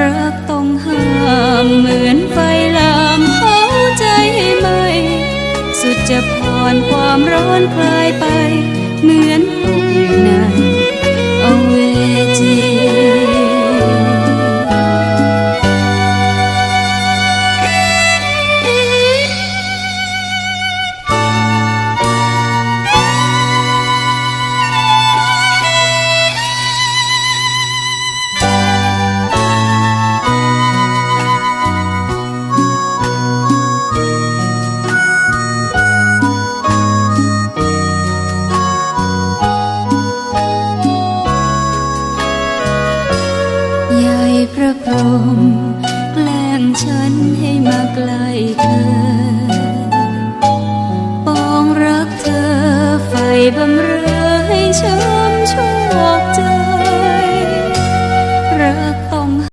รักต้องห้ามเหมือนไฟลามเผาใจไหม สุดจะผ่อนความร้อนคลายไป ใหญ่พระพรหมแกล้งฉันให้มาใกล้เธอ ปองรักเธอไฟบำเรอให้ฉัน